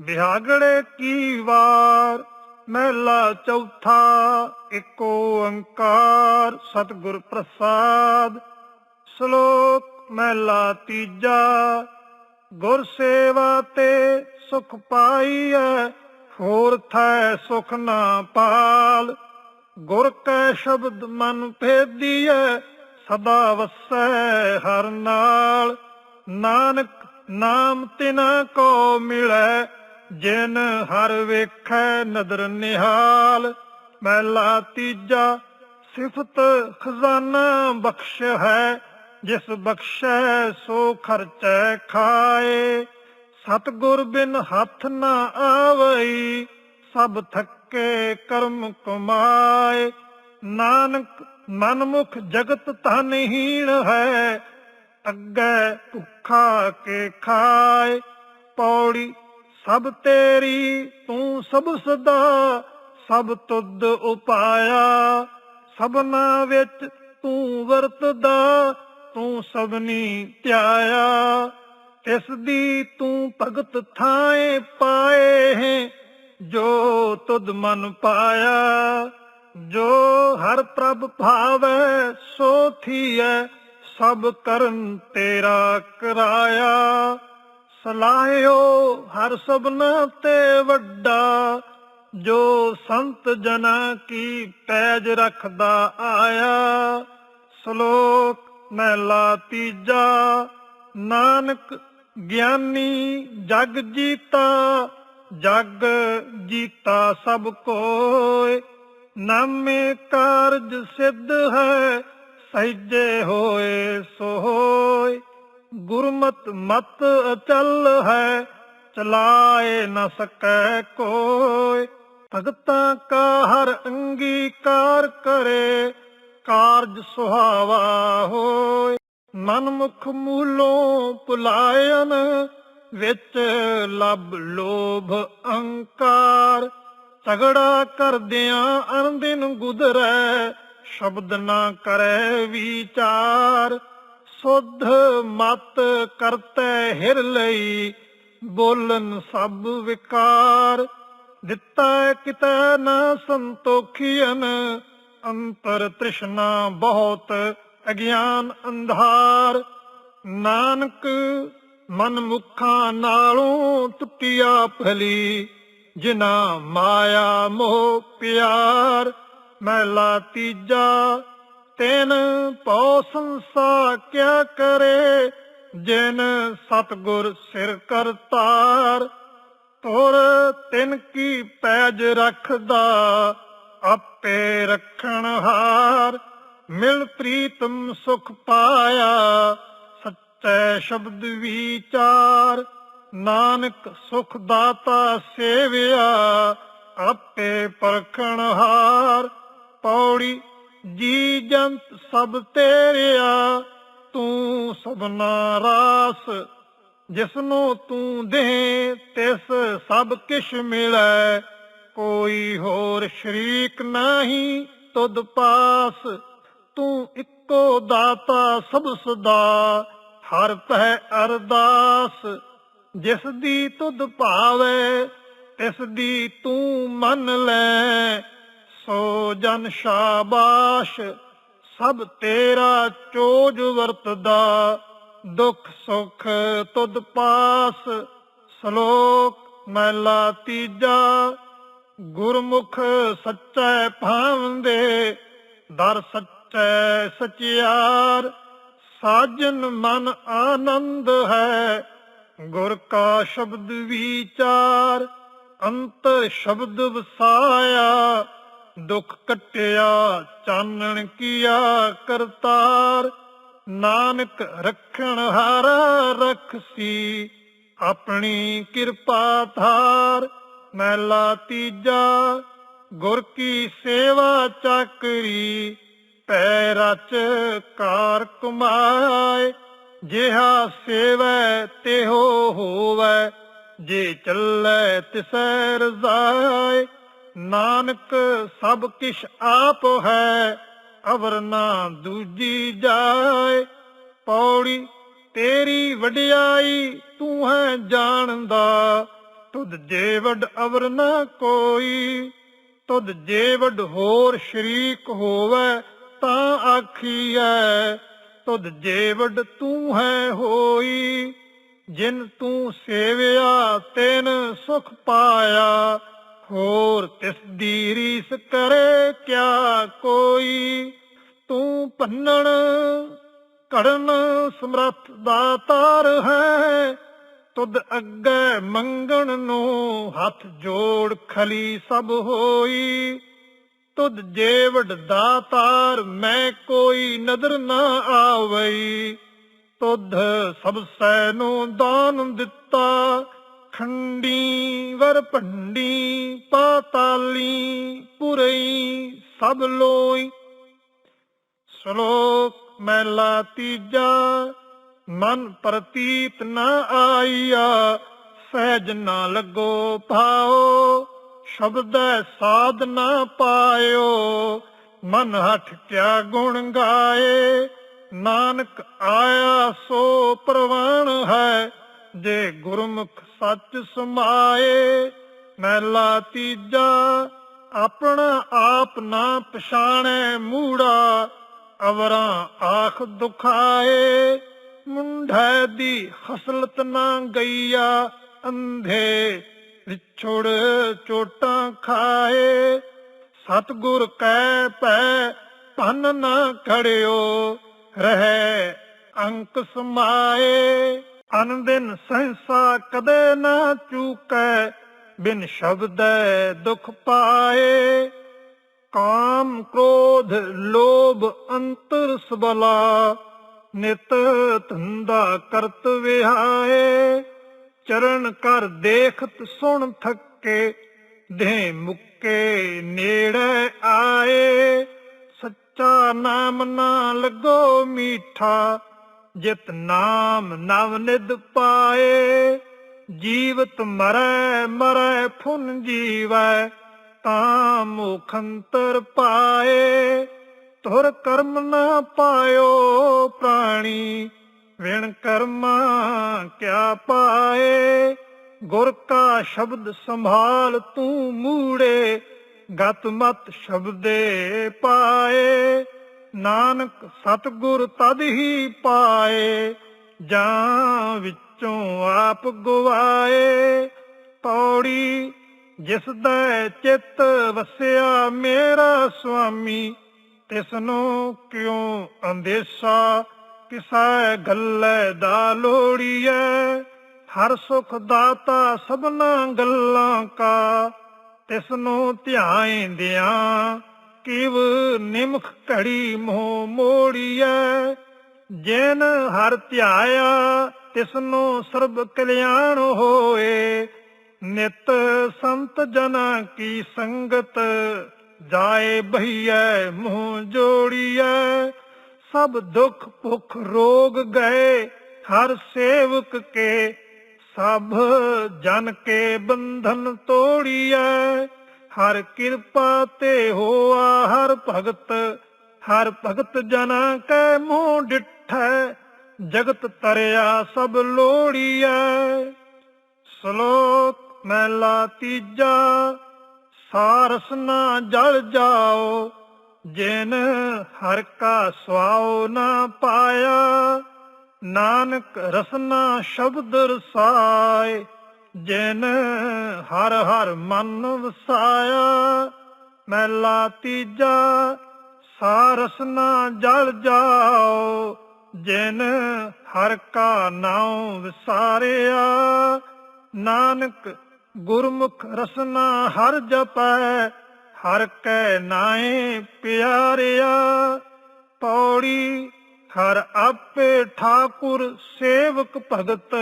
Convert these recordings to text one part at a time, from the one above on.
ਬਿਹਾਗੜੇ ਕੀ ਵਾਰ? ਮਹਿਲਾ ਚੌਥਾ ਏਕ ਓੰਕਾਰ ਸਤਿਗੁਰ ਪ੍ਰਸਾਦ। ਸ਼ਲੋਕ, ਮਹਿਲਾ ਤੀਜਾ, ਗੁਰ ਸੇਵਾ ਤੇ ਸੁਖ ਪਾਈਐ, ਹੋਰ ਥੈ ਸੁਖ ਨਾ ਪਾਲ। ਗੁਰ ਕੈ ਸ਼ਬਦ ਮਨ ਭੇਦੀਐ, ਸਦਾ ਵਸੈ ਹਰ ਨਾਲ। ਨਾਨਕ ਨਾਮ ਤਿਨਾ ਕੋ ਮਿਲੈ ਜਿਨ ਹਰ ਵੇਖੈ ਨਦਰ ਨਿਹਾਲ, ਮਹਿਲਾ ਤੀਜਾ ਸਿਫਤ ਖਜ਼ਾਨਾ ਬਖਸ਼ ਹੈ, ਜਿਸ ਬਖਸ਼ੈ ਸੋ ਖਰਚੈ ਖਾਏ। ਸਤਗੁਰ ਬਿਨ ਹੱਥ ਨਾ ਆਵਈ, ਸਭ ਥੱਕੇ ਕਰਮ ਕਮਾਏ। ਨਾਨਕ ਮਨਮੁਖ ਜਗਤ ਧਨਹੀਣ ਹੈ, ਅੱਗੇ ਭੁੱਖਾ ਕੇ ਖਾਏ। ਪੌੜੀ ਸਭ ਤੇਰੀ ਤੂੰ ਸਭ ਸਦਾ ਸਭ ਤੁਧ ਉਪਾਇਆ। ਸਭਨਾ ਵਿੱਚ ਤੂੰ ਵਰਤਦਾ, ਤੂੰ ਸਭਨੀ ਧਿਆਇਆ ਇਸ ਦੀ ਤੂੰ ਭਗਤ ਥਾਏ ਪਾਏ ਹੈ, ਜੋ ਤੁਧ ਮਨ ਪਾਇਆ। ਜੋ ਹਰ ਪ੍ਰਭ ਭਾਵੈ, ਸੋ ਥੀਐ, ਸਭ ਕਰਨ ਤੇਰਾ ਕਰਾਇਆ। ਸਲਾਹਿਓ ਹਰ ਸਭਨਾ ਤੇ ਵੱਡਾ, ਜੋ ਸੰਤ ਜਨਾ ਕੀ ਪੈਜ ਰੱਖਦਾ ਆਇਆ। ਸ਼ਲੋਕ ਮਹਿਲਾ ਤੀਜਾ, ਨਾਨਕ ਗਿਆਨੀ ਜਗ ਜੀਤਾ ਜਗ ਜੀਤਾ ਸਭ ਕੋਇ। ਨਾਮੇ ਕਾਰਜ ਸਿੱਧ ਹੈ, ਸਹਿਜੇ ਹੋਏ ਸੋ ਹੋਏ ਗੁਰਮਤ ਮਤ ਅਚਲ ਹੈ, ਚਲਾਏ ਨਾ ਸਕੈ ਕੋਇ ਭਗਤਾਂ ਕਾ ਹਰ ਅੰਗੀਕਾਰ ਕਰੇ, ਕਾਰਜ ਸੁਹਾਵਾ ਹੋਏ। ਮਨਮੁਖ ਮੂਲੋਂ ਪੁਲਾਇਨ, ਵਿੱਚ ਲੱਭ ਲੋਭ ਅਹੰਕਾਰ। ਤਗੜਾ ਕਰਦਿਆਂ ਅਨੰਦਿਨ ਗੁਦਰੈ, ਸ਼ਬਦ ਨਾ ਕਰੈ ਵਿਚਾਰ। ਸੁਧ ਮਤ ਕਰਤੈ ਹਿਰ ਲਈ, ਬੋਲਨ ਸਭ ਵਿਕਾਰ। ਦਿੱਤਾ ਕਿਤੈ ਨਾ ਸੰਤੋਖੀਨ ਅੰਤਰ ਤ੍ਰਿਸ਼ਨਾ ਬਹੁਤ ਅਗਿਆਨ ਅੰਧਾਰ। ਨਾਨਕ ਮਨ ਮੁਖਾਂ ਨਾਲੋਂ ਟੁੱਟਿਆ ਭਲੀ ਜਿਨਾ ਮਾਇਆ ਮੋਹ ਪਿਆਰ। ਮਹਿਲਾ ਤੀਜਾ ਤੈਨ ਪਉ ਸੰਸਾ ਕਿਆ ਕਰੇ, ਜਿਨ ਸਤਗੁਰ ਸਿਰ ਕਰਤਾਰ ਤੁਰ ਤਿਨ ਕੀ ਪੈਜ ਰੱਖਦਾ, ਆਪੇ ਰੱਖਣ ਹਾਰ। ਮਿਲ ਪ੍ਰੀਤਮ ਸੁਖ ਪਾਇਆ, ਸੱਚੇ ਸ਼ਬਦ ਵਿਚਾਰ। ਨਾਨਕ ਸੁਖ ਦਾਤਾ ਸੇਵਿਆ, ਆਪੇ ਪਰਖਣ ਹਾਰ। ਪੌੜੀ ਜੀ ਜੰਤ ਸਭ ਤੇਰਿਆ, ਤੂੰ ਸਭਨਾ ਰਾਸ ਜਿਸਨੂੰ ਤੂੰ ਦੇ ਤਿਸ ਸਭ ਕਿਛ ਮਿਲੈ। ਕੋਈ ਹੋਰ ਸ਼ਰੀਕ ਨਹੀਂ ਤੁਧ ਪਾਸ। ਤੂੰ ਇੱਕੋ ਦਾਤਾ ਸਭ ਸਦਾ, ਹਰ ਤਹਿ ਅਰਦਾਸ। ਜਿਸ ਦੀ ਤੁਧ ਭਾਵੇ ਤਿਸ ਦੀ ਤੂੰ ਮੰਨ ਲੈ। ਸੋ ਜਨ ਸ਼ਾਬਾਸ਼, ਸਭ ਤੇਰਾ ਚੋਜ ਵਰਤਦਾ। ਦੁੱਖ ਸੁਖ ਤੁਧ ਪਾਸ, ਸ਼ਲੋਕ ਮਹਿਲਾ ਤੀਜਾ। ਗੁਰਮੁਖ ਸੱਚੈ ਭਾਵੰਦੇ, ਦਰ ਸੱਚੈ ਸਚਿਆਰ। ਸਾਜਨ ਮਨ ਆਨੰਦ ਹੈ, ਗੁਰ ਕਾ ਸ਼ਬਦ ਵਿਚਾਰ। ਅੰਤ ਸ਼ਬਦ ਵਸਾਇਆ ਦੁੱਖ ਕਟਿਆ, ਚਾਨਣ ਕੀਆ ਕਰਤਾਰ। ਨਾਨਕ ਰਖਣ ਹਾਰ ਰਖਸੀ, ਆਪਣੀ ਕਿਰਪਾ ਧਾਰ। ਮਹਿਲਾ ਤੀਜਾ, ਗੁਰ ਕੀ ਸੇਵਾ ਚਾਕਰੀ। ਪੈ ਰਚ ਕਾਰ ਕੁਮਾਏ ਜਿਹਾ ਸੇਵੈ ਤਿਹੋ ਹੋਵੈ। ਜੇ ਚੱਲੈ ਤਿਸੈ ਰਜ਼ਾਏ ਨਾਨਕ ਸਭ ਕਿਛ ਆਪ ਹੈ, ਅਵਰ ਨਾ ਦੂਜੀ ਜਾਏ। ਪੌੜੀ ਤੇਰੀ ਵਡਿਆਈ ਤੂੰ ਹੈ ਜਾਣਦਾ, ਤੁਧ ਜੇਵਡ ਅਵਰ ਨਾ ਕੋਈ। ਤੁਧ ਜੇਵਡ ਹੋਰ ਸ਼ਰੀਕ ਹੋਵੇ ਤਾਂ ਆਖੀਐ, ਤੁਧ ਜੇ ਵੱਡ ਤੂੰ ਹੈ ਹੋਈ। ਜਿਨ ਤੂੰ ਸੇਵਿਆ, ਤੈਨ ਸੁਖ ਪਾਇਆ ਹੋਰ ਤਿਸ ਦੀ ਰੀਸ ਕਰੇ ਕਿਆ ਕੋਈ? ਤੂੰ ਭੰਨਣ ਕਰਨ ਸਮਰੱਥ ਦਾਤਾਰ ਹੈ। ਤੁਧ ਅੱਗੇ ਮੰਗਣ ਨੂੰ ਹੱਥ ਜੋੜ ਖਲੀ ਸਭ ਹੋਈ। ਤੁਧ ਜੇ ਦਾਤਾਰ ਮੈਂ ਕੋਈ ਨਦਰ ਨਾ ਆਵਈ। ਤੁਧ ਸਭ ਸੈ ਨੂੰ ਦਾਨ ਦਿੱਤਾ ਖੰਡੀ ਵਰ ਭੰਡੀ, ਪਾਤਾਲੀ ਪੁਰਈ ਸਭ ਲੋਈ। ਸ਼ਲੋਕ ਮਹਿਲਾ ਤੀਜਾ, ਮਨ ਪ੍ਰਤੀਤ ਨ ਆਈਆ, ਸਹਿਜ ਨਾ ਲੱਗੋ ਭਾਓ। ਸ਼ਬਦ ਸਾਧ ਨਾ ਪਾਇਓ, ਮਨ ਹਠ ਕਿਆ ਗੁਣ ਗਾਏ। ਨਾਨਕ ਆਇਆ ਸੋ ਪ੍ਰਵਾਨ ਹੈ ਜੇ ਗੁਰਮੁਖ ਸੱਚ ਸਮਾਏ ਮਹਿਲਾ ਤੀਜਾ, ਆਪਣਾ ਆਪ ਨਾ ਪਛਾਣੈ ਮੂੜਾ, ਅਵਰਾਂ ਆਖ ਦੁਖਾਏ, ਮੁੰਢੈ ਦੀ ਖਸਲਤ ਨਾ ਗਈਆ, ਅੰਧੇ ਵਿਛੜ ਚੋਟਾਂ ਖਾਏ। ਸਤਗੁਰ ਕਹਿ ਪੈ ਧਨ ਨਾ ਖੜਿਓ, ਰਹਿ ਅੰਕ ਸਮਾਏ। ਅਨੰਦਿਨ ਸਹਿਸਾ ਕਦੇ ਨਾ ਚੂਕੈ, ਬਿਨ ਸ਼ਬਦੈ ਦੁਖ ਪਾਏ। ਕਾਮ ਕ੍ਰੋਧ ਲੋਭ ਅੰਤਰ ਸਬਲਾ, ਨਿਤ ਧੰਦਾ ਕਰਤ ਵਿਹਾਏ। ਚਰਨ ਕਰ ਦੇਖਤ ਸੁਣ ਥੱਕੇ ਦੇ ਮੁੱਕੇ ਨੇੜੇ ਆਏ। ਸੱਚਾ ਨਾਮ ਨਾ ਲੱਗੋ ਮੀਠਾ ਜਿਤ ਨਾਮ ਨਵ ਨਿਦ ਪਾਏ, ਜੀਵਤ ਮਰੈ ਮਰੈ ਫੁਨ ਜੀਵੈ, ਤਾਂ ਮੁਖੰਤਰ ਪਾਏ। ਤੁਰ ਕਰਮ ਨਾ ਪਾਇਓ ਪ੍ਰਾਣੀ, ਵਿਣ ਕਰਮਾ ਕਿਆ ਪਾਏ। ਗੁਰ ਕਾ ਸ਼ਬਦ ਸੰਭਾਲ ਤੂੰ ਮੂੜੇ, ਗਤ ਮਤ ਸ਼ਬਦੇ ਪਾਏ। ਨਾਨਕ ਸਤਗੁਰ ਤਦ ਹੀ ਪਾਏ, ਜਾਂ ਵਿੱਚੋਂ ਆਪ ਗਵਾਏ। ਪੌੜੀ ਜਿਸ ਦਾ ਚਿੱਤ ਵਸਿਆ, ਮੇਰਾ ਸੁਆਮੀ ਤਿਸ ਨੂੰ ਕਿਉ ਅੰਦੇਸਾ? ਕਿਸੈ ਗੱਲੇ ਦਾ ਲੋੜੀਐ ਹਰ ਸੁਖ ਦਾਤਾ ਸਭਨਾ ਗੱਲਾਂ ਕਾ ਤਿਸ ਨੂੰ ਧਿਆਇਂਦਿਆਂ ਕਿਵ ਨਿਮਖ ਘੜੀ ਮੋਹ ਮੋੜੀਐ, ਜਿਨ ਹਰ ਧਿਆਇਆ ਤਿਸ ਸਰਬ ਕਲਿਆਣ ਹੋਏ। ਨਿਤ ਸੰਤ ਜਨਾਂ ਕੀ ਸੰਗਤ ਜਾਏ ਬਹੀਐ, ਮੂੰਹ ਜੋੜੀਐ। ਸਭ ਦੁੱਖ ਭੁੱਖ ਰੋਗ ਗਏ, ਹਰ ਸੇਵਕ ਕੇ, ਸਭ ਜਨ ਕੇ ਬੰਧਨ ਤੋੜੀਐ। ਹਰ ਕਿਰਪਾ ਤੇ ਹੋਆ ਹਰ ਭਗਤ ਹਰ ਭਗਤ ਜਨਾ ਕੈ ਮੂੰਹ ਡਿਠੈ, ਜਗਤ ਤਰਿਆ ਸਭ ਲੋੜੀਐ। ਸ਼ਲੋਕ ਮਹਿਲਾ ਤੀਜਾ, ਸਾਰਸ ਨਾ ਜਲ ਜਾਓ, ਜਿਨ ਹਰ ਕਾ ਸਵਾਉ ਨਾ ਪਾਇਆ। ਨਾਨਕ ਰਸਨਾ ਸ਼ਬਦ ਰਸਾਏ ਜਿਨ ਹਰ ਹਰ ਮਨ ਵਸਾਇਆ ਮਹਿਲਾ ਤੀਜਾ, ਸਾਰਸ ਨਾ ਜਲ ਜਾਓ, ਜਿਨ ਹਰ ਕਾ ਨਾਉ ਵਿਸਾਰਿਆ। ਨਾਨਕ ਗੁਰਮੁਖ ਰਸਨਾ ਹਰ ਜਪੈ, ਹਰ ਕੈ ਨਾਏ ਪਿਆਰਿਆ। ਪੌੜੀ ਹਰ ਆਪੇ ਠਾਕੁਰ ਸੇਵਕ ਭਗਤ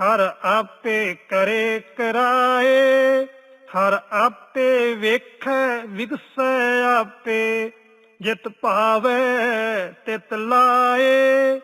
ਹਰ ਆਪੇ ਕਰੇ ਕਰਾਏ, ਹਰ ਆਪੇ ਵੇਖੈ, ਵਿਗਸੈ ਆਪੇ, ਜਿਤ ਭਾਵੈ ਤਿਤ ਲਾਏ,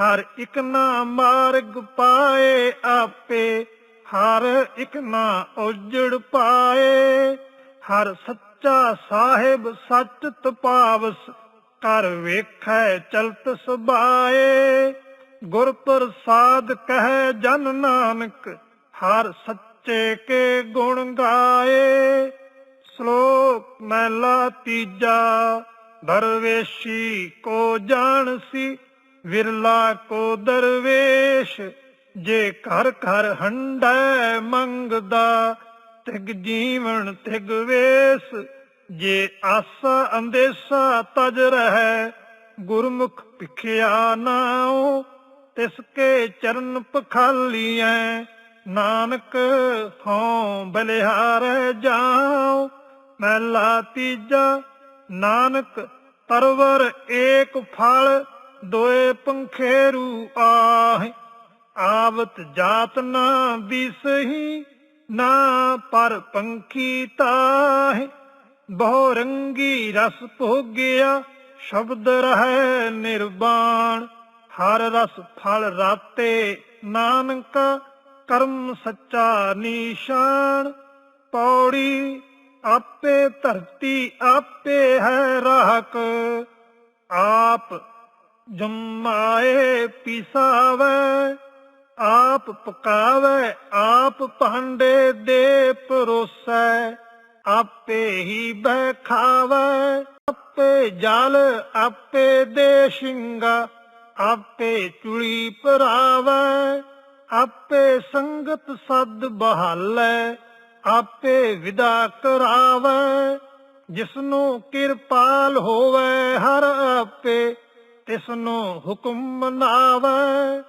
ਹਰ ਇਕ ਨਾ ਮਾਰਗ ਪਾਏ ਆਪੇ, ਹਰ ਇਕ ਨਾ ਉਜੜ ਪਾਏ, ਹਰ ਸੱਚਾ ਸਾਹਿਬ ਸੱਚ ਤਪਾਵਸ ਕਰ ਵੇਖੈ ਚਲਤ ਸੁਭਾਏ। ਗੁਰ ਪ੍ਰਸਾਦ ਕਹੈ ਜਨ ਨਾਨਕ, ਹਰ ਸੱਚੇ ਕੇ ਗੁਣ ਗਾਏ। ਸ਼ਲੋਕ ਮਹਿਲਾ ਤੀਜਾ, ਦਰਵੇਸ਼ੀ ਕੋ ਜਾਣਸੀ, ਵਿਰਲਾ ਕੋ ਦਰਵੇਸ਼। ਜੇ ਘਰ ਘਰ ਹੰਡੈ ਮੰਗਦਾ, ਤਿਗ ਜੀਵਨ ਤਿਗ ਵੇਸ। ਜੇ ਆਸਾ ਅੰਦੇਸਾ ਤਜ ਰਹਿ, ਗੁਰਮੁਖ ਭਿਖਿਆ ਨਾਉ ਤਿਸ ਕੇ ਚਰਨ ਪਖਾਲੀਐ। ਨਾਨਕ ਹਉ ਬਲਿਹਾਰੈ ਜਾਉ। ਮਹਿਲਾ ਤੀਜਾ, ਨਾਨਕ ਪਰਵਰ ਏਕ ਫਲ, ਦੋਏ ਪੰਖੇਰੂ ਆਹੇ। ਆਵਤ ਜਾਤ ਨਾ ਬਿਸਹੀ ਨਾ ਪਰ ਪੰਖੀ ਤਾਹੇ। ਬਹੁ ਰੰਗੀ ਰਸ ਭੋਗਿਆ, ਸ਼ਬਦ ਰਹਿ ਨਿਰਵਾਣ। ਹਰ ਰਸ ਫਲ ਰਾਤੇ, ਨਾਨਕ ਕਰਮ ਸੱਚਾ ਨਿਸ਼ਾਨ। ਪੌੜੀ ਆਪੇ ਧਰਤੀ ਆਪੇ ਹੈ ਰਾਹਕ, ਆਪ ਜਮਾਏ ਪਿਸਾਵੇ, ਆਪ ਪਕਾਵੇ, ਆਪ ਭਾਂਡੇ ਦੇ ਪਰੋਸੈ, ਆਪੇ ਹੀ ਬਹਿ ਆਪੇ ਜਲ, ਆਪੇ ਦੇ ਸ਼ਿੰਗਾ। ਆਪੇ ਚੁੜੀ ਪਰਾਵੇ ਆਪੇ ਸੰਗਤ ਸਦ ਬਹਾਲੇ, ਆਪੇ ਵਿਦਾ ਕਰਾਵੇ, ਜਿਸਨੂੰ ਕਿਰਪਾਲ ਹੋਵੇ ਹਰ ਆਪੇ, ਤਿਸਨੂੰ ਹੁਕਮ ਮਨਾਵੇ।